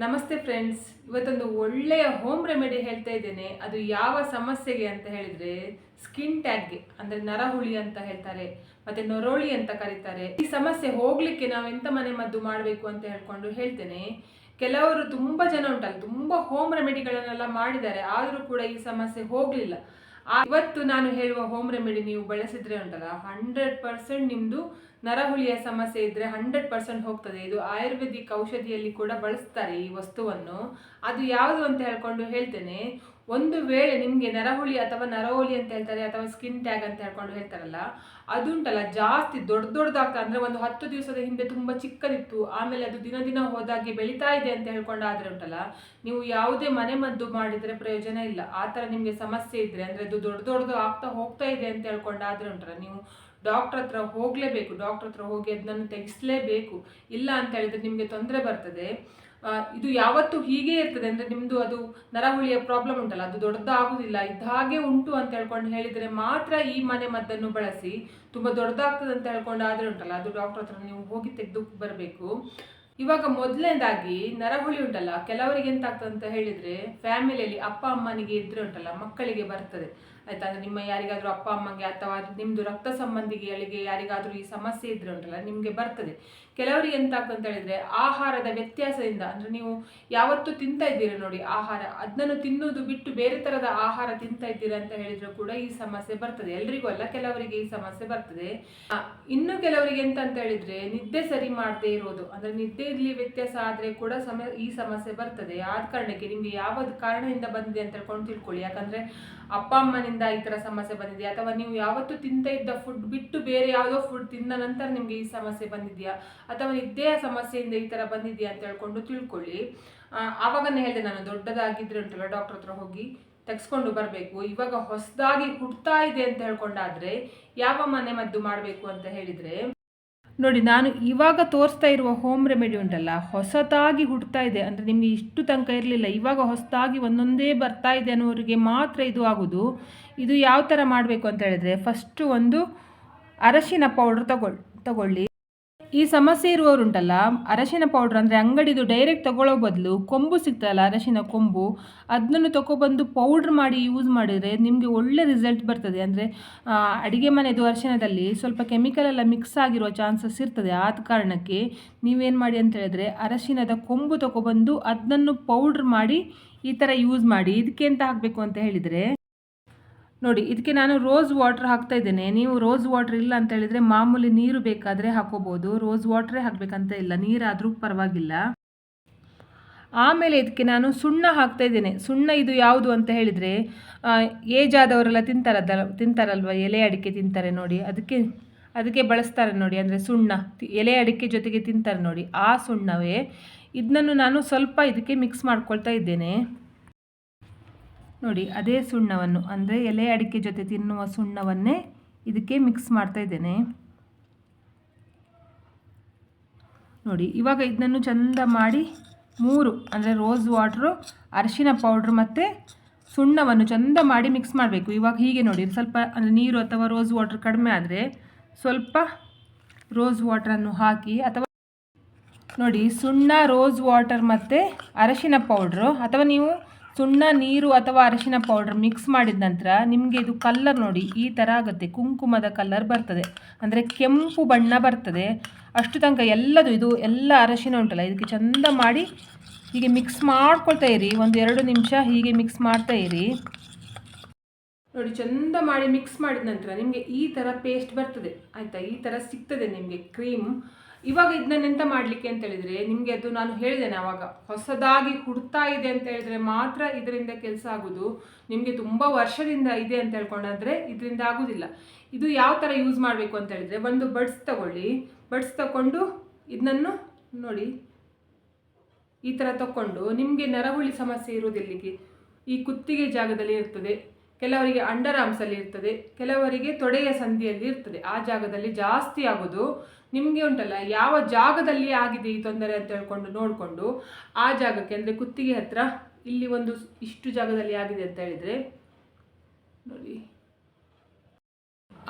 ನಮಸ್ತೆ ಫ್ರೆಂಡ್ಸ್, ಇವತ್ತೊಂದು ಒಳ್ಳೆಯ ಹೋಮ್ ರೆಮಿಡಿ ಹೇಳ್ತಾ ಇದ್ದೇನೆ. ಅದು ಯಾವ ಸಮಸ್ಯೆಗೆ ಅಂತ ಹೇಳಿದ್ರೆ ಸ್ಕಿನ್ ಟ್ಯಾಗ್ಗೆ ಅಂದ್ರೆ ನರಹುಳಿ ಅಂತ ಹೇಳ್ತಾರೆ, ಮತ್ತೆ ನೊರೋಳಿ ಅಂತ ಕರೀತಾರೆ. ಈ ಸಮಸ್ಯೆ ಹೋಗಲಿಕ್ಕೆ ನಾವು ಎಂಥ ಮನೆ ಮದ್ದು ಮಾಡಬೇಕು ಅಂತ ಹೇಳ್ಕೊಂಡು ಹೇಳ್ತೇನೆ. ಕೆಲವರು ತುಂಬಾ ಜನ ಉಂಟಲ್ಲ, ತುಂಬಾ ಹೋಮ್ ರೆಮಿಡಿಗಳನ್ನೆಲ್ಲ ಮಾಡಿದ್ದಾರೆ, ಆದರೂ ಕೂಡ ಈ ಸಮಸ್ಯೆ ಹೋಗ್ಲಿಲ್ಲ. ಇವತ್ತು ನಾನು ಹೇಳುವ ಹೋಮ್ ರೆಮಿಡಿ ನೀವು ಬಳಸಿದ್ರೆ ಉಂಟಲ್ಲ ಹಂಡ್ರೆಡ್ ಪರ್ಸೆಂಟ್ ನಿಮ್ದು ನರಹುಳಿಯ ಸಮಸ್ಯೆ ಇದ್ರೆ ಹಂಡ್ರೆಡ್ ಪರ್ಸೆಂಟ್ ಹೋಗ್ತದೆ. ಇದು ಆಯುರ್ವೇದಿಕ್ ಔಷಧಿಯಲ್ಲಿ ಕೂಡ ಬಳಸ್ತಾರೆ ಈ ವಸ್ತುವನ್ನು. ಅದು ಯಾವುದು ಅಂತ ಹೇಳ್ಕೊಂಡು ಹೇಳ್ತೇನೆ. ಒಂದು ವೇಳೆ ನಿಮಗೆ ನರಹುಳಿ ಅಥವಾ ನರಹುಳಿ ಅಂತ ಹೇಳ್ತಾರೆ, ಅಥವಾ ಸ್ಕಿನ್ ಟ್ಯಾಗ್ ಅಂತ ಹೇಳ್ಕೊಂಡು ಹೇಳ್ತಾರಲ್ಲ, ಅದುಂಟಲ್ಲ, ಜಾಸ್ತಿ ದೊಡ್ಡ ದೊಡ್ಡದಾಗ್ತಾ ಅಂದರೆ ಒಂದು ಹತ್ತು ದಿವಸದ ಹಿಂದೆ ತುಂಬಾ ಚಿಕ್ಕದಿತ್ತು, ಆಮೇಲೆ ಅದು ದಿನ ದಿನ ಹೋದಾಗೆ ಬೆಳೀತಾ ಇದೆ ಅಂತ ಹೇಳ್ಕೊಂಡು ಆದ್ರೆ ಉಂಟಲ್ಲ, ನೀವು ಯಾವುದೇ ಮನೆ ಮದ್ದು ಮಾಡಿದ್ರೆ ಪ್ರಯೋಜನ ಇಲ್ಲ. ಆ ಥರ ನಿಮಗೆ ಸಮಸ್ಯೆ ಇದ್ರೆ, ಅಂದ್ರೆ ಅದು ದೊಡ್ಡ ದೊಡ್ಡದು ಆಗ್ತಾ ಹೋಗ್ತಾ ಇದೆ ಅಂತ ಹೇಳ್ಕೊಂಡು ಆದ್ರೆ ಉಂಟಲ್ಲ, ನೀವು ಡಾಕ್ಟರ್ ಹತ್ರ ಹೋಗಲೇಬೇಕು ಡಾಕ್ಟರ್ ಹತ್ರ ಹೋಗಿ ಅದನ್ನು ತೆಗೆಸಲೇಬೇಕು. ಇಲ್ಲ ಅಂತ ಹೇಳಿದ್ರೆ ನಿಮಗೆ ತೊಂದರೆ ಬರ್ತದೆ. ಇದು ಯಾವತ್ತು ಹೀಗೆ ಇರ್ತದೆ ಅಂದ್ರೆ ನಿಮ್ದು ಅದು ನರಹುಳಿಯ ಪ್ರಾಬ್ಲಮ್ ಉಂಟಲ್ಲ, ಅದು ದೊಡ್ಡದಾಗುವುದಿಲ್ಲ. ಇದ್ದಾಗೆ ಉಂಟು ಅಂತ ಹೇಳ್ಕೊಂಡು ಹೇಳಿದ್ರೆ ಮಾತ್ರ ಈ ಮನೆ ಮದ್ದನ್ನು ಬಳಸಿ ತುಂಬಾ ದೊಡ್ಡದಾಗ್ತದೆ ಅಂತ ಹೇಳ್ಕೊಂಡು ಆದ್ರೆ ಉಂಟಲ್ಲ, ಅದು ಡಾಕ್ಟರ್ ಹತ್ರ ನೀವು ಹೋಗಿ ತೆಗೆದು ಬರಬೇಕು. ಇವಾಗ ಮೊದಲನೇದಾಗಿ ನರಹುಳಿ ಉಂಟಲ್ಲ, ಕೆಲವರಿಗೆ ಎಂತ ಅಂತ ಹೇಳಿದ್ರೆ ಫ್ಯಾಮಿಲಿಯಲ್ಲಿ ಅಪ್ಪ ಅಮ್ಮನಿಗೆ ಇದ್ರೆ ಉಂಟಲ್ಲ, ಮಕ್ಕಳಿಗೆ ಬರ್ತದೆ. ಆಯ್ತಾ, ಅಂದ್ರೆ ನಿಮ್ಮ ಯಾರಿಗಾದ್ರೂ ಅಪ್ಪ ಅಮ್ಮಂಗೆ ಅಥವಾ ನಿಮ್ದು ರಕ್ತ ಸಂಬಂಧಿಗಳಿಗೆ ಯಾರಿಗಾದ್ರೂ ಈ ಸಮಸ್ಯೆ ಇದ್ರೆ ಉಂಟಲ್ಲ, ನಿಮ್ಗೆ ಬರ್ತದೆ. ಕೆಲವರಿಗೆ ಎಂತ ಅಂತ ಹೇಳಿದ್ರೆ ಆಹಾರದ ವ್ಯತ್ಯಾಸದಿಂದ, ಅಂದ್ರೆ ನೀವು ಯಾವತ್ತು ತಿಂತಾ ಇದ್ದೀರಿ ನೋಡಿ ಆಹಾರ ಅದನ್ನು ತಿನ್ನುವುದು ಬಿಟ್ಟು ಬೇರೆ ತರದ ಆಹಾರ ತಿಂತಾ ಇದ್ದೀರಾ ಅಂತ ಹೇಳಿದ್ರು ಕೂಡ ಈ ಸಮಸ್ಯೆ ಬರ್ತದೆ. ಎಲ್ರಿಗೂ ಅಲ್ಲ, ಕೆಲವರಿಗೆ ಈ ಸಮಸ್ಯೆ ಬರ್ತದೆ. ಇನ್ನು ಕೆಲವರಿಗೆ ಎಂತ ಅಂತ ಹೇಳಿದ್ರೆ ನಿದ್ದೆ ಸರಿ ಮಾಡದೇ ಇರೋದು, ಅಂದ್ರೆ ನಿದ್ದೆಯಲ್ಲಿ ವ್ಯತ್ಯಾಸ ಆದ್ರೆ ಕೂಡ ಸಮ ಈ ಸಮಸ್ಯೆ ಬರ್ತದೆ. ಆದ ಕಾರಣಕ್ಕೆ ನಿಮ್ಗೆ ಯಾವ ಕಾರಣದಿಂದ ಬಂದಿದೆ ಅಂತ ಹೇಳ್ಕೊಂಡು ತಿಳ್ಕೊಳ್ಳಿ. ಯಾಕಂದ್ರೆ ಅಪ್ಪ, ಅಮ್ಮನಿಂದ ಈ ತರ ಸಮಸ್ಯೆ ಬಂದಿದೆ ಅಥವಾ ನೀವು ಯಾವತ್ತು ತಿಂತ ಇದ್ದ ಫುಡ್ ಬಿಟ್ಟು ಬೇರೆ ಯಾವುದೋ ಫುಡ್ ತಿಂದ ನಂತರ ನಿಮ್ಗೆ ಈ ಸಮಸ್ಯೆ ಬಂದಿದೆಯಾ? ಅಥವಾ ನಿದ್ದೆಯ ಸಮಸ್ಯೆಯಿಂದ ಈ ತರ ಬಂದಿದೆಯಾ ಅಂತ ಹೇಳ್ಕೊಂಡು ತಿಳ್ಕೊಳ್ಳಿ. ಆವಾಗನೇ ಹೇಳಿದೆ ನಾನು ದೊಡ್ಡದಾಗಿದ್ರೆ ಉಂಟಲ್ಲ ಡಾಕ್ಟರ್ ಹತ್ರ ಹೋಗಿ ತೆಗೆಸ್ಕೊಂಡು ಬರಬೇಕು. ಇವಾಗ ಹೊಸದಾಗಿ ಹುಡ್ತಾ ಇದೆ ಅಂತ ಹೇಳ್ಕೊಂಡಾದ್ರೆ ಯಾವ ಮನೆ ಮದ್ದು ಮಾಡಬೇಕು ಅಂತ ಹೇಳಿದ್ರೆ, ನೋಡಿ ನಾನು ಇವಾಗ ತೋರಿಸ್ತಾ ಇರುವ ಹೋಮ್ ರೆಮಿಡಿ ಉಂಟಲ್ಲ ಹೊಸತಾಗಿ ಹುಡ್ತಾ ಇದೆ. ಅಂದರೆ ನಿಮಗೆ ಇಷ್ಟು ತನಕ ಇರಲಿಲ್ಲ, ಇವಾಗ ಹೊಸದಾಗಿ ಒಂದೊಂದೇ ಬರ್ತಾ ಇದೆ ಅನ್ನೋರಿಗೆ ಮಾತ್ರ ಇದು ಆಗೋದು. ಇದು ಯಾವ ಥರ ಮಾಡಬೇಕು ಅಂತ ಹೇಳಿದ್ರೆ ಫಸ್ಟು ಒಂದು ಅರಶಿನ ಪೌಡ್ರ್ ತಗೊಳ್, ತಗೊಳ್ಳಿ. ಈ ಸಮಸ್ಯೆ ಇರುವವರುಂಟಲ್ಲ, ಅರಶಿನ ಪೌಡ್ರ್ ಅಂದರೆ ಅಂಗಡಿದು ಡೈರೆಕ್ಟ್ ತಗೊಳ್ಳೋ ಬದಲು ಕೊಂಬು ಸಿಗ್ತಲ್ಲ ಅರಶಿನ ಕೊಂಬು. ಅದನ್ನು ತಗೊಬಂದು ಪೌಡ್ರ್ ಮಾಡಿ ಯೂಸ್ ಮಾಡಿದರೆ ನಿಮಗೆ ಒಳ್ಳೆ ರಿಸಲ್ಟ್ ಬರ್ತದೆ. ಅಂದರೆ ಅಡುಗೆ ಮನೆದು ಅರಶಿನದಲ್ಲಿ ಸ್ವಲ್ಪ ಕೆಮಿಕಲ್ ಎಲ್ಲ ಮಿಕ್ಸ್ ಆಗಿರುವ ಚಾನ್ಸಸ್ ಇರ್ತದೆ. ಆದ ಕಾರಣಕ್ಕೆ ನೀವೇನು ಮಾಡಿ ಅಂತ ಹೇಳಿದ್ರೆ ಅರಶಿನದ ಕೊಂಬು ತಗೊಬಂದು ಅದನ್ನು ಪೌಡ್ರ್ ಮಾಡಿ ಈ ಥರ ಯೂಸ್ ಮಾಡಿ. ಇದಕ್ಕೆ ಎಂತ ಹಾಕಬೇಕು ಅಂತ ಹೇಳಿದರೆ? ನೋಡಿ, ಇದಕ್ಕೆ ನಾನು ರೋಸ್ ವಾಟರ್ ಹಾಕ್ತಾ ಇದ್ದೇನೆ. ನೀವು ರೋಸ್ ವಾಟರ್ ಇಲ್ಲ ಅಂತ ಹೇಳಿದ್ರೆ ಮಾಮೂಲಿ ನೀರು ಬೇಕಾದರೆ ಹಾಕೋಬೋದು. ರೋಸ್ ವಾಟ್ರೇ ಹಾಕಬೇಕಂತ ಇಲ್ಲ. ನೀರಾದರೂ ಪರವಾಗಿಲ್ಲ. ಆಮೇಲೆ ಇದಕ್ಕೆ ನಾನು ಸುಣ್ಣ ಹಾಕ್ತಾ ಇದ್ದೇನೆ. ಸುಣ್ಣ ಇದು ಯಾವುದು ಅಂತ ಹೇಳಿದರೆ ಏಜ್ ಆದವರೆಲ್ಲ ತಿಂತಾರದಲ್ಲ ತಿಂತಾರಲ್ವ? ಎಲೆ ಅಡಿಕೆ ತಿಂತಾರೆ ನೋಡಿ. ಅದಕ್ಕೆ ಅದಕ್ಕೆ ಬಳಸ್ತಾರೆ ನೋಡಿ. ಅಂದರೆ ಸುಣ್ಣ, ಎಲೆ ಅಡಿಕೆ ಜೊತೆಗೆ ತಿಂತಾರೆ ನೋಡಿ. ಆ ಸುಣ್ಣವೇ. ಇದನ್ನು ನಾನು ಸ್ವಲ್ಪ ಇದಕ್ಕೆ ಮಿಕ್ಸ್ ಮಾಡ್ಕೊಳ್ತಾ ಇದ್ದೇನೆ. ನೋಡಿ, ಅದೇ ಸುಣ್ಣವನ್ನು, ಅಂದರೆ ಎಲೆ ಅಡಿಕೆ ಜೊತೆ ತಿನ್ನುವ ಸುಣ್ಣವನ್ನೇ ಇದಕ್ಕೆ ಮಿಕ್ಸ್ ಮಾಡ್ತಾ ಇದ್ದೇನೆ. ನೋಡಿ, ಇವಾಗ ಇದನ್ನು ಚಂದ ಮಾಡಿ ಮೂರು, ಅಂದರೆ ರೋಸ್ ವಾಟ್ರು ಅರಿಶಿನ ಪೌಡ್ರ್ ಮತ್ತು ಸುಣ್ಣವನ್ನು ಚಂದ ಮಾಡಿ ಮಿಕ್ಸ್ ಮಾಡಬೇಕು. ಇವಾಗ ಹೀಗೆ ನೋಡಿ ಸ್ವಲ್ಪ, ಅಂದರೆ ನೀರು ಅಥವಾ ರೋಸ್ ವಾಟ್ರ್ ಕಡಿಮೆ ಆದರೆ ಸ್ವಲ್ಪ ರೋಸ್ ವಾಟ್ರನ್ನು ಹಾಕಿ ಅಥವಾ ನೋಡಿ, ಸುಣ್ಣ ರೋಸ್ ವಾಟರ್ ಮತ್ತು ಅರಶಿನ ಪೌಡ್ರು ಅಥವಾ ನೀವು ಸುಣ್ಣ, ನೀರು ಅಥವಾ ಅರಿಶಿನ ಪೌಡರ್ ಮಿಕ್ಸ್ ಮಾಡಿದ ನಂತರ ನಿಮಗೆ ಇದು ಕಲ್ಲರ್ ನೋಡಿ, ಈ ಥರ ಆಗುತ್ತೆ. ಕುಂಕುಮದ ಕಲ್ಲರ್ ಬರ್ತದೆ. ಅಂದರೆ ಕೆಂಪು ಬಣ್ಣ ಬರ್ತದೆ. ಅಷ್ಟು ತನಕ ಎಲ್ಲದು ಇದು, ಎಲ್ಲ ಅರಶಿನ ಉಂಟಲ್ಲ, ಇದಕ್ಕೆ ಚಂದ ಮಾಡಿ ಹೀಗೆ ಮಿಕ್ಸ್ ಮಾಡ್ಕೊಳ್ತಾ ಇರಿ. ಒಂದು ಎರಡು ನಿಮಿಷ ಹೀಗೆ ಮಿಕ್ಸ್ ಮಾಡ್ತಾ ಇರಿ. ನೋಡಿ, ಚಂದ ಮಾಡಿ ಮಿಕ್ಸ್ ಮಾಡಿದ ನಂತರ ನಿಮಗೆ ಈ ಥರ ಪೇಸ್ಟ್ ಬರ್ತದೆ. ಆಯಿತಾ? ಈ ಥರ ಸಿಗ್ತದೆ ನಿಮಗೆ ಕ್ರೀಮ್ ಇವಾಗ ಇದನ್ನ ಎಂತ ಮಾಡಲಿಕ್ಕೆ ಅಂತ ಹೇಳಿದ್ರೆ, ನಿಮಗೆ ಅದು ನಾನು ಹೇಳಿದ್ದೇನೆ ಆವಾಗ ಹೊಸದಾಗಿ ಹುಡ್ತಾ ಇದೆ ಅಂತ ಹೇಳಿದ್ರೆ ಮಾತ್ರ ಇದರಿಂದ ಕೆಲಸ ಆಗೋದು. ನಿಮಗೆ ತುಂಬ ವರ್ಷದಿಂದ ಇದೆ ಅಂತ ಹೇಳ್ಕೊಂಡಾದ್ರೆ ಇದರಿಂದ ಆಗೋದಿಲ್ಲ. ಇದು ಯಾವ ಥರ ಯೂಸ್ ಮಾಡಬೇಕು ಅಂತ ಹೇಳಿದ್ರೆ, ಒಂದು ಬಡ್ಸ್ ತಗೊಳ್ಳಿ. ಬಡ್ಸ್ ತಗೊಂಡು ಇದನ್ನು ನೋಡಿ, ಈ ಥರ ತಗೊಂಡು ನಿಮಗೆ ನರಹುಳಿ ಸಮಸ್ಯೆ ಇರೋದೆಲ್ಲಿಗೆ ಈ ಕುತ್ತಿಗೆ ಜಾಗದಲ್ಲಿ ಇರ್ತದೆ, ಕೆಲವರಿಗೆ ಅಂಡರ್ ಆರ್ಮ್ಸಲ್ಲಿ ಇರ್ತದೆ, ಕೆಲವರಿಗೆ ತೊಡೆಯ ಸಂಧಿಯಲ್ಲಿ ಇರ್ತದೆ, ಆ ಜಾಗದಲ್ಲಿ ಜಾಸ್ತಿ ಆಗೋದು. ನಿಮಗೆ ಉಂಟಲ್ಲ, ಯಾವ ಜಾಗದಲ್ಲಿ ಆಗಿದೆ ಈ ತೊಂದರೆ ಅಂತ ಹೇಳ್ಕೊಂಡು ನೋಡಿಕೊಂಡು, ಆ ಜಾಗಕ್ಕೆ ಅಂದರೆ ಕುತ್ತಿಗೆ ಹತ್ರ ಇಲ್ಲಿ ಒಂದು ಇಷ್ಟು ಜಾಗದಲ್ಲಿ ಆಗಿದೆ ಅಂತ ಹೇಳಿದರೆ, ನೋಡಿ.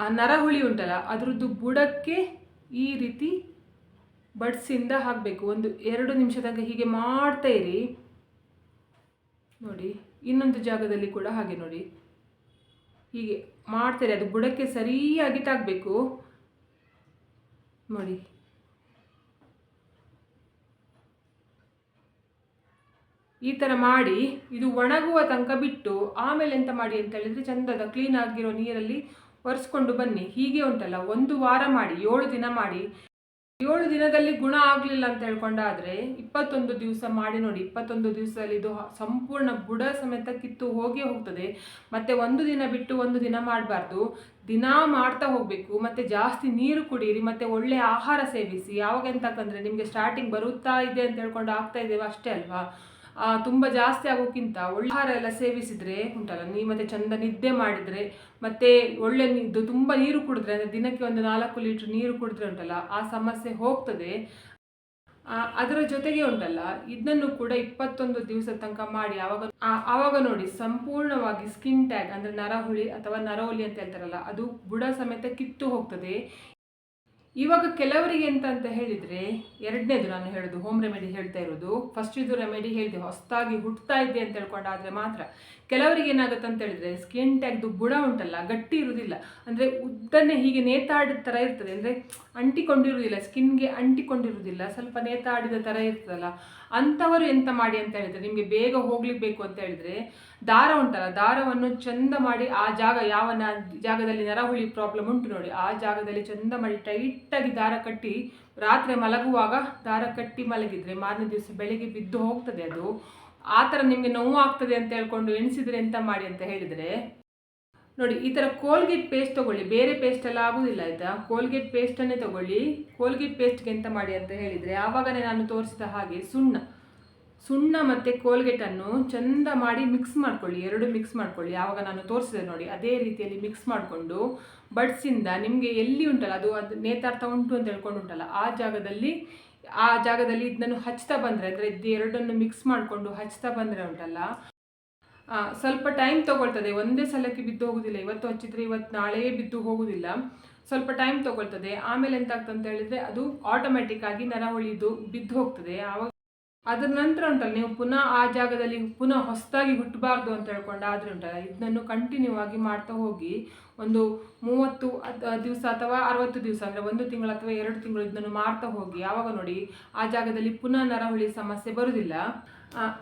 ಆ ನರಹುಳಿ ಉಂಟಲ್ಲ, ಅದರದ್ದು ಬುಡಕ್ಕೆ ಈ ರೀತಿ ಬಡ್ಸಿಂದ ಹಾಕಬೇಕು. ಒಂದು ಎರಡು ನಿಮಿಷ ತನಕ ಹೀಗೆ ಮಾಡ್ತಾ ಇರಿ. ನೋಡಿ, ಇನ್ನೊಂದು ಜಾಗದಲ್ಲಿ ಕೂಡ ಹಾಗೆ ನೋಡಿ. ಹೀಗೆ ಮಾಡ್ತಾರೆ ಅದು ಬುಡಕ್ಕೆ ಸರಿಯಾಗಿ ತಾಗಬೇಕು. ನೋಡಿ. ಈ ಥರ ಮಾಡಿ, ಇದು ಒಣಗುವ ತನಕ ಬಿಟ್ಟು ಆಮೇಲೆ ಎಂತ ಮಾಡಿ ಅಂತ ಹೇಳಿದ್ರೆ ಚಂದದ ಕ್ಲೀನ್ ಆಗಿರೋ ನೀರಲ್ಲಿ ಒರೆಸ್ಕೊಂಡು ಬನ್ನಿ. ಹೀಗೆ ಉಂಟಲ್ಲ, ಒಂದು ವಾರ ಮಾಡಿ, ಏಳು ದಿನ ಮಾಡಿ. ಏಳು ದಿನದಲ್ಲಿ ಗುಣ ಆಗಲಿಲ್ಲ ಅಂತ ಹೇಳ್ಕೊಂಡಾದರೆ ಇಪ್ಪತ್ತೊಂದು ದಿವಸ ಮಾಡಿ ನೋಡಿ, ಇಪ್ಪತ್ತೊಂದು ದಿವಸದಲ್ಲಿ ಇದು ಸಂಪೂರ್ಣ ಬುಡ ಸಮೇತ ಕಿತ್ತು ಹೋಗಿ ಹೋಗ್ತದೆ. ಮತ್ತೆ ಒಂದು ದಿನ ಬಿಟ್ಟು ಒಂದು ದಿನ ಮಾಡಬಾರ್ದು. ದಿನ ಮಾಡ್ತಾ ಹೋಗಬೇಕು. ಮತ್ತೆ ಜಾಸ್ತಿ ನೀರು ಕುಡೀರಿ, ಮತ್ತೆ ಒಳ್ಳೆ ಆಹಾರ ಸೇವಿಸಿ. ಯಾವಾಗ ಎಂತಕ್ಕಂದರೆ ನಿಮಗೆ ಸ್ಟಾರ್ಟಿಂಗ್ ಬರುತ್ತಾ ಇದೆ ಅಂತ ಹೇಳ್ಕೊಂಡು ಆಗ್ತಾ ಇದ್ದೇವೆ ಅಷ್ಟೇ ಅಲ್ವಾ? ತುಂಬ ಜಾಸ್ತಿ ಆಗೋಕ್ಕಿಂತ ಆಹಾರ ಎಲ್ಲ ಸೇವಿಸಿದರೆ ಉಂಟಲ್ಲ ನೀವು ಮತ್ತೆ ಚಂದ ನಿದ್ದೆ ಮಾಡಿದರೆ ಮತ್ತೆ ಒಳ್ಳೆ ನಿದ್ದು ತುಂಬ ನೀರು ಕುಡಿದ್ರೆ ಅಂದರೆ ದಿನಕ್ಕೆ ಒಂದು ನಾಲ್ಕು ಲೀಟ್ರ್ ನೀರು ಕುಡಿದ್ರೆ ಉಂಟಲ್ಲ, ಆ ಸಮಸ್ಯೆ ಹೋಗ್ತದೆ. ಅದರ ಜೊತೆಗೆ ಉಂಟಲ್ಲ, ಇದನ್ನು ಕೂಡ ಇಪ್ಪತ್ತೊಂದು ದಿವಸ ತನಕ ಮಾಡಿ ಆವಾಗ ಆವಾಗ ನೋಡಿ ಸಂಪೂರ್ಣವಾಗಿ ಸ್ಕಿನ್ ಟ್ಯಾಗ್ ಅಂದರೆ ನರಹುಳಿ ಅಥವಾ ನರಹುಲಿ ಅಂತ ಹೇಳ್ತಾರಲ್ಲ, ಅದು ಬುಡ ಸಮೇತ ಕಿತ್ತು ಹೋಗ್ತದೆ. ಇವಾಗ ಕೆಲವರಿಗೆ ಎಂತ ಅಂತ ಹೇಳಿದರೆ, ಎರಡನೇದು ನಾನು ಹೇಳೋದು ಹೋಮ್ ರೆಮಿಡಿ ಹೇಳ್ತಾ ಇರೋದು. ಫಸ್ಟ್ ಇದು ರೆಮಿಡಿ ಹೇಳಿದೆ, ಹೊಸದಾಗಿ ಹುಟ್ಟುತ್ತಾ ಇದೆ ಅಂತ ಹೇಳ್ಕೊಂಡಾದರೆ ಮಾತ್ರ ಕೆಲವರಿಗೆ ಏನಾಗುತ್ತೆ ಅಂತ ಹೇಳಿದ್ರೆ ಸ್ಕಿನ್ ಟ್ಯಾಗ್ದು ಬುಡ ಉಂಟಲ್ಲ, ಗಟ್ಟಿ ಇರುವುದಿಲ್ಲ ಅಂದರೆ ಉದ್ದನ್ನೇ ಹೀಗೆ ನೇತಾಡಿದ ಥರ ಇರ್ತದೆ. ಅಂದರೆ ಅಂಟಿಕೊಂಡಿರುವುದಿಲ್ಲ ಸ್ಕಿನ್ಗೆ ಅಂಟಿಕೊಂಡಿರುವುದಿಲ್ಲ ಸ್ವಲ್ಪ ನೇತಾಡಿದ ಥರ ಇರ್ತದಲ್ಲ. ಅಂಥವರು ಎಂತ ಮಾಡಿ ಅಂತ ಹೇಳಿದ್ರೆ, ನಿಮಗೆ ಬೇಗ ಹೋಗ್ಲಿಕ್ಕೆ ಬೇಕು ಅಂತ ಹೇಳಿದ್ರೆ, ದಾರ ಉಂಟಲ್ಲ, ದಾರವನ್ನು ಚಂದ ಮಾಡಿ ಆ ಜಾಗ ಯಾವ ಜಾಗದಲ್ಲಿ ನರಹುಳಿ ಪ್ರಾಬ್ಲಮ್ ಉಂಟು ನೋಡಿ, ಆ ಜಾಗದಲ್ಲಿ ಚಂದ ಮಾಡಿ ಟೈಟಾಗಿ ದಾರ ಕಟ್ಟಿ, ರಾತ್ರಿ ಮಲಗುವಾಗ ದಾರ ಕಟ್ಟಿ ಮಲಗಿದ್ರೆ, ಮಾರನೇ ದಿವಸ ಬೆಳಿಗ್ಗೆ ಬಿದ್ದು ಹೋಗ್ತದೆ ಅದು, ಆ ಥರ ನಿಮಗೆ ನೋವು ಆಗ್ತದೆ ಅಂತ ಹೇಳ್ಕೊಂಡು ಎಣಿಸಿದ್ರೆ ಎಂತ ಮಾಡಿ ಅಂತ ಹೇಳಿದರೆ ನೋಡಿ, ಈ ಥರ ಕೋಲ್ಗೇಟ್ ಪೇಸ್ಟ್ ತಗೊಳ್ಳಿ. ಬೇರೆ ಪೇಸ್ಟ್ ಆಗೋದಿಲ್ಲ, ಆಯಿತಾ? ಕೋಲ್ಗೇಟ್ ಪೇಸ್ಟನ್ನೇ ತಗೊಳ್ಳಿ. ಕೋಲ್ಗೇಟ್ ಪೇಸ್ಟ್ಗೆ ಎಂತ ಮಾಡಿ ಅಂತ ಹೇಳಿದರೆ ಆವಾಗಲೇ ನಾನು ತೋರಿಸಿದ ಹಾಗೆ ಸುಣ್ಣ. ಸುಣ್ಣ ಮತ್ತು ಕೋಲ್ಗೇಟನ್ನು ಚಂದ ಮಾಡಿ ಮಿಕ್ಸ್ ಮಾಡ್ಕೊಳ್ಳಿ. ಎರಡು ಮಿಕ್ಸ್ ಮಾಡ್ಕೊಳ್ಳಿ. ಆವಾಗ ನಾನು ತೋರಿಸಿದೆ ನೋಡಿ, ಅದೇ ರೀತಿಯಲ್ಲಿ ಮಿಕ್ಸ್ ಮಾಡಿಕೊಂಡು ಬಡ್ಸಿಂದ ನಿಮಗೆ ಎಲ್ಲಿ ಉಂಟಲ್ಲ, ಅದು ಅದು ನೇತಾರ್ಥ ಉಂಟು ಅಂತ ಹೇಳ್ಕೊಂಡು ಉಂಟಲ್ಲ, ಆ ಜಾಗದಲ್ಲಿ ಆ ಜಾಗದಲ್ಲಿ ಇದನ್ನು ಹಚ್ತಾ ಬಂದರೆ, ಅಂದರೆ ಇದು ಎರಡನ್ನು ಮಿಕ್ಸ್ ಮಾಡಿಕೊಂಡು ಹಚ್ತಾ ಬಂದರೆ ಉಂಟಲ್ಲ ಸ್ವಲ್ಪ ಟೈಮ್ ತಗೊಳ್ತದೆ. ಒಂದೇ ಸಲಕ್ಕೆ ಬಿದ್ದು ಹೋಗೋದಿಲ್ಲ. ಇವತ್ತು ಹಚ್ಚಿದ್ರೆ ಇವತ್ತು ನಾಳೆ ಬಿದ್ದು ಹೋಗೋದಿಲ್ಲ. ಸ್ವಲ್ಪ ಟೈಮ್ ತಗೊಳ್ತದೆ. ಆಮೇಲೆ ಎಂತ ಆಗ್ತದೆ ಅಂತ ಹೇಳಿದರೆ ಅದು ಆಟೋಮೆಟಿಕ್ ಆಗಿ ನರಹುಳಿದು ಬಿದ್ದು ಹೋಗ್ತದೆ. ಆವಾಗ ಅದರ ನಂತರ ಉಂಟಲ್ಲ, ನೀವು ಪುನಃ ಆ ಜಾಗದಲ್ಲಿ ಪುನಃ ಹೊಸದಾಗಿ ಹುಟ್ಟಬಾರ್ದು ಅಂತ ಹೇಳ್ಕೊಂಡು ಆದರೆ ಉಂಟಲ್ಲ ಇದನ್ನು ಕಂಟಿನ್ಯೂ ಆಗಿ ಮಾಡ್ತಾ ಹೋಗಿ ಒಂದು ಮೂವತ್ತು ದಿವಸ ಅಥವಾ ಅರವತ್ತು ದಿವಸ ಅಂದರೆ ಒಂದು ತಿಂಗಳು ಅಥವಾ ಎರಡು ತಿಂಗಳು ಇದನ್ನು ಮಾಡ್ತಾ ಹೋಗಿ. ಆವಾಗ ನೋಡಿ ಆ ಜಾಗದಲ್ಲಿ ಪುನಃ ನರಹುಳಿ ಸಮಸ್ಯೆ ಬರುವುದಿಲ್ಲ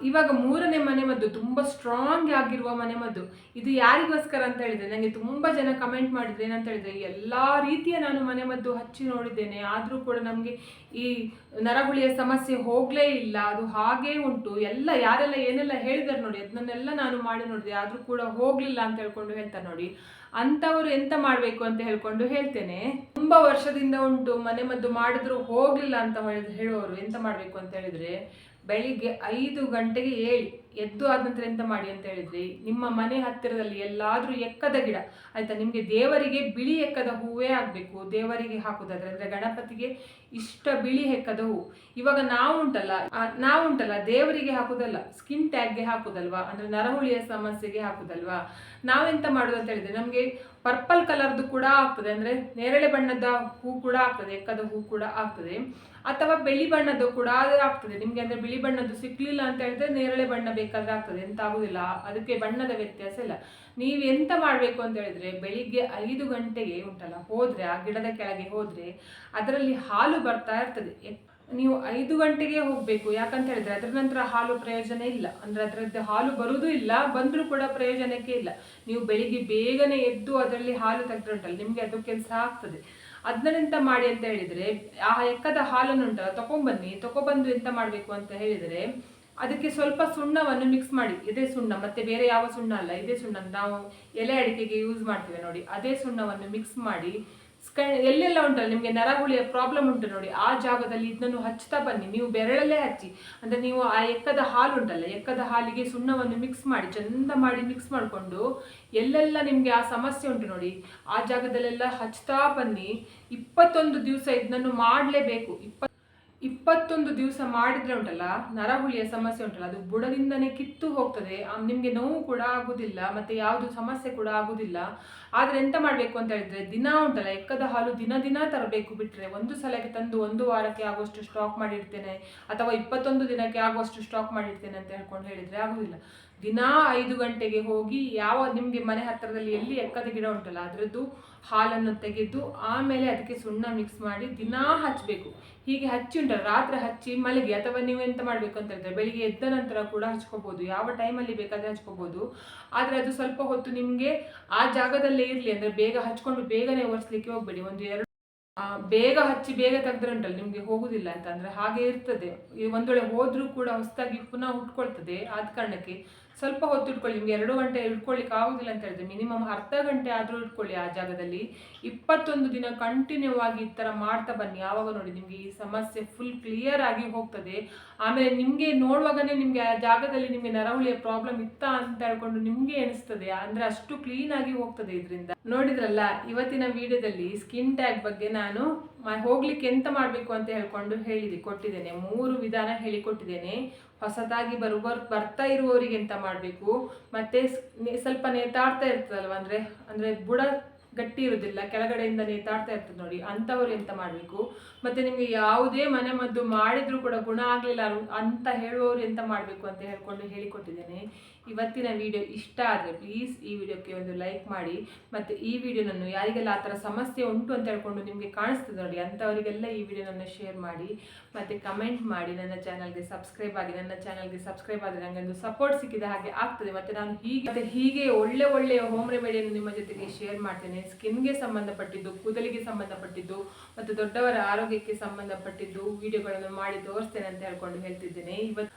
ಇವಾಗ ಮೂರನೇ ಮನೆ ಮದ್ದು ತುಂಬ ಸ್ಟ್ರಾಂಗ್ ಆಗಿರುವ ಮನೆ ಮದ್ದು. ಇದು ಯಾರಿಗೋಸ್ಕರ ಅಂತ ಹೇಳಿದ್ರೆ ನನಗೆ ತುಂಬ ಜನ ಕಮೆಂಟ್ ಮಾಡಿದ್ರೆ ಏನಂತ ಹೇಳಿದ್ರೆ ಎಲ್ಲ ರೀತಿಯ ನಾನು ಮನೆ ಮದ್ದು ಹಚ್ಚಿ ನೋಡಿದ್ದೇನೆ. ಆದರೂ ಕೂಡ ನಮಗೆ ಈ ನರಗುಳಿಯ ಸಮಸ್ಯೆ ಹೋಗಲೇ ಇಲ್ಲ. ಅದು ಹಾಗೇ ಉಂಟು. ಎಲ್ಲ ಯಾರೆಲ್ಲ ಏನೆಲ್ಲ ಹೇಳಿದಾರೆ ನೋಡಿ ಅದನ್ನೆಲ್ಲ ನಾನು ಮಾಡಿ ನೋಡಿದೆ. ಆದರೂ ಕೂಡ ಹೋಗಲಿಲ್ಲ ಅಂತ ಹೇಳ್ಕೊಂಡು ಹೇಳ್ತಾರೆ ನೋಡಿ. ಅಂಥವರು ಎಂತ ಮಾಡಬೇಕು ಅಂತ ಹೇಳ್ಕೊಂಡು ಹೇಳ್ತೇನೆ. ತುಂಬ ವರ್ಷದಿಂದ ಉಂಟು ಮನೆ ಮದ್ದು ಮಾಡಿದ್ರು ಹೋಗಲಿಲ್ಲ ಅಂತ ಹೇಳುವವರು ಎಂತ ಮಾಡಬೇಕು ಅಂತ ಹೇಳಿದ್ರೆ ಬೆಳಿಗ್ಗೆ ಐದು ಗಂಟೆಗೆ ಏಳಿ, ಎದ್ದು ಆದ ನಂತರ ಎಂತ ಮಾಡಿ ಅಂತ ಹೇಳಿದ್ರಿ? ನಿಮ್ಮ ಮನೆ ಹತ್ತಿರದಲ್ಲಿ ಎಲ್ಲಾದರೂ ಎಕ್ಕದ ಗಿಡ, ಆಯ್ತಾ? ನಿಮಗೆ ದೇವರಿಗೆ ಬಿಳಿ ಎಕ್ಕದ ಹೂವೇ ಆಗಬೇಕು. ದೇವರಿಗೆ ಹಾಕುದಾದ್ರೆ, ಅಂದರೆ ಗಣಪತಿಗೆ ಇಷ್ಟ ಬಿಳಿ ಎಕ್ಕದ ಹೂವು. ಇವಾಗ ನಾವುಂಟಲ್ಲ ನಾವುಂಟಲ್ಲ ದೇವರಿಗೆ ಹಾಕುದಲ್ಲ ಸ್ಕಿನ್ ಟ್ಯಾಗ್ಗೆ ಹಾಕುದಲ್ವಾ? ಅಂದರೆ ನರಹುಳಿಯ ಸಮಸ್ಯೆಗೆ ಹಾಕುದಲ್ವಾ? ನಾವೆಂತ ಮಾಡೋದು ಅಂತ ಹೇಳಿದ್ರೆ, ನಮಗೆ ಪರ್ಪಲ್ ಕಲರ್ದು ಕೂಡ ಆಗ್ತದೆ, ಅಂದರೆ ನೇರಳೆ ಬಣ್ಣದ ಹೂ ಕೂಡ ಆಗ್ತದೆ, ಎಕ್ಕದ ಹೂ ಕೂಡ ಆಗ್ತದೆ. ಅಥವಾ ಬಿಳಿ ಬಣ್ಣದ್ದು ಕೂಡ ಆಗ್ತದೆ. ನಿಮಗೆ ಅಂದರೆ ಬಿಳಿ ಬಣ್ಣದ್ದು ಸಿಕ್ಕಲಿಲ್ಲ ಅಂತ ಹೇಳಿದ್ರೆ ನೇರಳೆ ಬಣ್ಣ ಬೇಕಾದರೆ ಆಗ್ತದೆ. ಎಂತ ಆಗುದಿಲ್ಲ. ಅದಕ್ಕೆ ಬಣ್ಣದ ವ್ಯತ್ಯಾಸ ಇಲ್ಲ. ನೀವು ಎಂತ ಮಾಡಬೇಕು ಅಂತ ಹೇಳಿದ್ರೆ ಬೆಳಿಗ್ಗೆ ಐದು ಗಂಟೆಗೆ ಉಂಟಲ್ಲ, ಹೋದರೆ, ಆ ಗಿಡದ ಕೆಳಗೆ ಹೋದರೆ ಅದರಲ್ಲಿ ಹಾಲು ಬರ್ತಾ ಇರ್ತದೆ. ನೀವು ಐದು ಗಂಟೆಗೆ ಹೋಗಬೇಕು. ಯಾಕಂತ ಹೇಳಿದ್ರೆ ಅದರ ನಂತರ ಹಾಲು ಪ್ರಯೋಜನ ಇಲ್ಲ. ಅಂದ್ರೆ ಅದರದ್ದು ಹಾಲು ಬರುವುದೂ ಇಲ್ಲ, ಬಂದರೂ ಕೂಡ ಪ್ರಯೋಜನಕ್ಕೆ ಇಲ್ಲ. ನೀವು ಬೆಳಿಗ್ಗೆ ಬೇಗನೆ ಎದ್ದು ಅದರಲ್ಲಿ ಹಾಲು ತೆಗೆದ್ರೆ ಉಂಟಲ್ಲ ನಿಮಗೆ ಅದು ಕೆಲಸ ಆಗ್ತದೆ. ಅದನ್ನೆಂತ ಮಾಡಿ ಅಂತ ಹೇಳಿದ್ರೆ, ಆ ಎಕ್ಕದ ಹಾಲನ್ನು ಉಂಟಲ್ಲ ತಗೊಂಡ್ಬನ್ನಿ ತಗೊಬಂದು ಎಂತ ಮಾಡಬೇಕು ಅಂತ ಹೇಳಿದರೆ, ಅದಕ್ಕೆ ಸ್ವಲ್ಪ ಸುಣ್ಣವನ್ನು ಮಿಕ್ಸ್ ಮಾಡಿ. ಇದೇ ಸುಣ್ಣ, ಮತ್ತೆ ಬೇರೆ ಯಾವ ಸುಣ್ಣ ಅಲ್ಲ, ಇದೇ ಸುಣ್ಣ ನಾವು ಎಲೆ ಅಡಿಕೆಗೆ ಯೂಸ್ ಮಾಡ್ತೇವೆ ನೋಡಿ. ಅದೇ ಸುಣ್ಣವನ್ನು ಮಿಕ್ಸ್ ಮಾಡಿ ಎಲ್ಲೆಲ್ಲ ಉಂಟಲ್ಲ, ನಿಮಗೆ ನರಗುಳಿಯ ಪ್ರಾಬ್ಲಮ್ ಉಂಟು ನೋಡಿ. ಆ ಜಾಗದಲ್ಲಿ ಇದನ್ನು ಹಚ್ತಾ ಬನ್ನಿ. ನೀವು ಬೆರಳಲ್ಲೇ ಹಚ್ಚಿ. ಅಂದರೆ ನೀವು ಆ ಎಕ್ಕದ ಹಾಲು ಉಂಟಲ್ಲ, ಎಕ್ಕದ ಹಾಲಿಗೆ ಸುಣ್ಣವನ್ನು ಮಿಕ್ಸ್ ಮಾಡಿ, ಚಂದ ಮಾಡಿ ಮಿಕ್ಸ್ ಮಾಡಿಕೊಂಡು ಎಲ್ಲೆಲ್ಲ ನಿಮಗೆ ಆ ಸಮಸ್ಯೆ ಉಂಟು ನೋಡಿ. ಆ ಜಾಗದಲ್ಲೆಲ್ಲ ಹಚ್ತಾ ಬನ್ನಿ. ಇಪ್ಪತ್ತೊಂದು ದಿವಸ ಇದನ್ನು ಮಾಡಲೇಬೇಕು. ಇಪ್ಪ, ಇಪ್ಪತ್ತೊಂದು ದಿವಸ ಮಾಡಿದ್ರೆ ಉಂಟಲ್ಲ ನರಹುಳಿಯ ಸಮಸ್ಯೆ ಉಂಟಲ್ಲ. ಅದು ಬುಡದಿಂದನೇ ಕಿತ್ತು ಹೋಗ್ತದೆ. ನಿಮ್ಗೆ ನೋವು ಕೂಡ ಆಗುದಿಲ್ಲ, ಮತ್ತೆ ಯಾವುದು ಸಮಸ್ಯೆ ಕೂಡ ಆಗುದಿಲ್ಲ. ಆದ್ರೆ ಎಂತ ಮಾಡ್ಬೇಕು ಅಂತ ಹೇಳಿದ್ರೆ ದಿನ ಉಂಟಲ್ಲ, ಎಕ್ಕದ ಹಾಲು ದಿನ ದಿನ ತರಬೇಕು ಬಿಟ್ರೆ ಒಂದು ಸಲಕ್ಕೆ ತಂದು ಒಂದು ವಾರಕ್ಕೆ ಆಗುವಷ್ಟು ಸ್ಟಾಕ್ ಮಾಡಿರ್ತೇನೆ ಅಥವಾ ಇಪ್ಪತ್ತೊಂದು ದಿನಕ್ಕೆ ಆಗುವಷ್ಟು ಸ್ಟಾಕ್ ಮಾಡಿರ್ತೇನೆ ಅಂತ ಹೇಳ್ಕೊಂಡು ಹೇಳಿದ್ರೆ ಆಗುದಿಲ್ಲ. ದಿನ ಐದು ಗಂಟೆಗೆ ಹೋಗಿ ಯಾವ ನಿಮಗೆ ಮನೆ ಹತ್ತಿರದಲ್ಲಿ ಎಲ್ಲಿ ಎಕ್ಕದ ಗಿಡ ಉಂಟಲ್ಲ, ಅದರದ್ದು ಹಾಲನ್ನು ತೆಗೆದು ಆಮೇಲೆ ಅದಕ್ಕೆ ಸುಣ್ಣ ಮಿಕ್ಸ್ ಮಾಡಿ ದಿನಾ ಹಚ್ಚಬೇಕು ಹೀಗೆ ಹಚ್ಚಿ ಉಂಟಲ್ಲ, ರಾತ್ರಿ ಹಚ್ಚಿ ಮಲಗಿ ಅಥವಾ ನೀವು ಎಂತ ಮಾಡಬೇಕು ಅಂತ ಹೇಳಿದ್ರೆ ಬೆಳಿಗ್ಗೆ ಎದ್ದ ನಂತರ ಕೂಡ ಹಚ್ಕೋಬಹುದು ಯಾವ ಟೈಮಲ್ಲಿ ಬೇಕಾದ್ರೆ ಹಚ್ಕೋಬಹುದು ಆದರೆ ಅದು ಸ್ವಲ್ಪ ಹೊತ್ತು ನಿಮಗೆ ಆ ಜಾಗದಲ್ಲೇ ಇರಲಿ ಅಂದರೆ ಬೇಗ ಹಚ್ಕೊಂಡು ಬೇಗನೆ ಒರೆಸ್ಲಿಕ್ಕೆ ಹೋಗ್ಬೇಡಿ. ಒಂದು ಎರಡು ಬೇಗ ಹಚ್ಚಿ ಬೇಗ ತೆಗೆದ್ರೆ ಉಂಟಲ್ಲ ನಿಮಗೆ ಹೋಗುದಿಲ್ಲ ಅಂತ ಅಂದ್ರೆ ಹಾಗೆ ಇರ್ತದೆ. ಈ ಒಂದ್ ವೇಳೆ ಹೋದ್ರೂ ಕೂಡ ಹೊಸದಾಗಿ ಪುನಃ ಉಟ್ಕೊಳ್ತದೆ. ಆದ ಕಾರಣಕ್ಕೆ ಸ್ವಲ್ಪ ಹೊತ್ತು ಇಟ್ಕೊಳ್ಳಿ, ನಿಮ್ಗೆ ಎರಡು ಗಂಟೆ ಇಟ್ಕೊಳ್ಳಿಕ್ಕೆ ಆಗೋದಿಲ್ಲ ಅಂತ ಹೇಳಿದ್ರೆ. ಮಿನಿಮಮ್ ಅರ್ಧ ಗಂಟೆ ಆದ್ರೂ ಇಟ್ಕೊಳ್ಳಿ ಆ ಜಾಗದಲ್ಲಿ. ಇಪ್ಪತ್ತೊಂದು ದಿನ ಕಂಟಿನ್ಯೂ ಆಗಿ ಈ ತರ ಮಾಡ್ತಾ ಬನ್ನಿ. ಯಾವಾಗ ನೋಡಿ ನಿಮ್ಗೆ ಈ ಸಮಸ್ಯೆ ಫುಲ್ ಕ್ಲಿಯರ್ ಆಗಿ ಹೋಗ್ತದೆ. ಆಮೇಲೆ ನಿಮ್ಗೆ ನೋಡುವಾಗನೇ ನಿಮ್ಗೆ ಆ ಜಾಗದಲ್ಲಿ ನಿಮ್ಗೆ ನರಹುಳಿಯ ಪ್ರಾಬ್ಲಮ್ ಇತ್ತ ಅಂತ ಹೇಳ್ಕೊಂಡು ನಿಮ್ಗೆ ಎಣಿಸ್ತದೆ. ಅಂದ್ರೆ ಅಷ್ಟು ಕ್ಲೀನ್ ಆಗಿ ಹೋಗ್ತದೆ ಇದರಿಂದ. ನೋಡಿದ್ರಲ್ಲ, ಇವತ್ತಿನ ವಿಡಿಯೋದಲ್ಲಿ ಸ್ಕಿನ್ ಟ್ಯಾಗ್ ಬಗ್ಗೆ ನಾನು ಹೋಗ್ಲಿಕ್ಕೆ ಎಂತ ಮಾಡ್ಬೇಕು ಅಂತ ಹೇಳ್ಕೊಂಡು ಹೇಳಿದೆ, ಕೊಟ್ಟಿದ್ದೇನೆ. ಮೂರು ವಿಧಾನ ಹೇಳಿಕೊಟ್ಟಿದ್ದೇನೆ ಹೊಸದಾಗಿ ಬರುವ ಬರ್ತಾ ಇರುವವರಿಗೆ ಎಂತ ಮಾಡಬೇಕು? ಮತ್ತೆ ಸ್ವಲ್ಪ ನೇತಾಡ್ತಾ ಇರ್ತದಲ್ವ? ಅಂದ್ರೆ ಅಂದ್ರೆ ಬುಡ ಗಟ್ಟಿ ಇರುವುದಿಲ್ಲ ಕೆಳಗಡೆಯಿಂದ ನೇತಾಡ್ತಾ ಇರ್ತದೆ ನೋಡಿ. ಅಂಥವ್ರು ಎಂತ ಮಾಡಬೇಕು? ಮತ್ತೆ ನಿಮಗೆ ಯಾವುದೇ ಮನೆ ಮದ್ದು ಮಾಡಿದ್ರು ಕೂಡ ಗುಣ ಆಗಲಿಲ್ಲ ಅಂತ ಹೇಳುವವರು ಎಂತ ಮಾಡಬೇಕು ಅಂತ ಹೇಳ್ಕೊಂಡು ಹೇಳಿಕೊಟ್ಟಿದ್ದೇನೆ ಇವತ್ತಿನ ವಿಡಿಯೋ ಇಷ್ಟ ಆದರೆ ಪ್ಲೀಸ್ ಈ ವಿಡಿಯೋಕ್ಕೆ ಒಂದು ಲೈಕ್ ಮಾಡಿ ಮತ್ತು ಈ ವಿಡಿಯೋನನ್ನು ಯಾರಿಗೆಲ್ಲ ಆ ಥರ ಸಮಸ್ಯೆ ಉಂಟು ಅಂತ ಹೇಳ್ಕೊಂಡು ನಿಮಗೆ ಕಾಣಿಸ್ತದೆ ನೋಡಿ, ಅಂಥವರಿಗೆಲ್ಲ ಈ ವಿಡಿಯೋನನ್ನು ಶೇರ್ ಮಾಡಿ ಮತ್ತು ಕಮೆಂಟ್ ಮಾಡಿ. ನನ್ನ ಚಾನಲ್ಗೆ ಸಬ್ಸ್ಕ್ರೈಬ್ ಆಗಿ, ನನ್ನ ಚಾನಲ್ಗೆ ಸಬ್ಸ್ಕ್ರೈಬ್ ಆದರೆ ನನಗೆ ಒಂದು ಸಪೋರ್ಟ್ ಸಿಕ್ಕಿದ ಹಾಗೆ ಆಗ್ತದೆ. ಮತ್ತು ನಾನು ಹೀಗೆ, ಮತ್ತು ಹೀಗೆ ಒಳ್ಳೆ ಒಳ್ಳೆಯ ಹೋಮ್ ರೆಮಿಡಿಯನ್ನು ನಿಮ್ಮ ಜೊತೆಗೆ ಶೇರ್ ಮಾಡ್ತೇನೆ. ಸ್ಕಿನ್ಗೆ ಸಂಬಂಧಪಟ್ಟಿದ್ದು, ಕೂದಲಿಗೆ ಸಂಬಂಧಪಟ್ಟಿದ್ದು, ಮತ್ತು ದೊಡ್ಡವರ ಆರೋಗ್ಯಕ್ಕೆ ಸಂಬಂಧಪಟ್ಟಿದ್ದು ವಿಡಿಯೋಗಳನ್ನು ಮಾಡಿ ತೋರಿಸ್ತೇನೆ ಅಂತ ಹೇಳ್ಕೊಂಡು ಹೇಳ್ತಿದ್ದೇನೆ. ಇವತ್ತು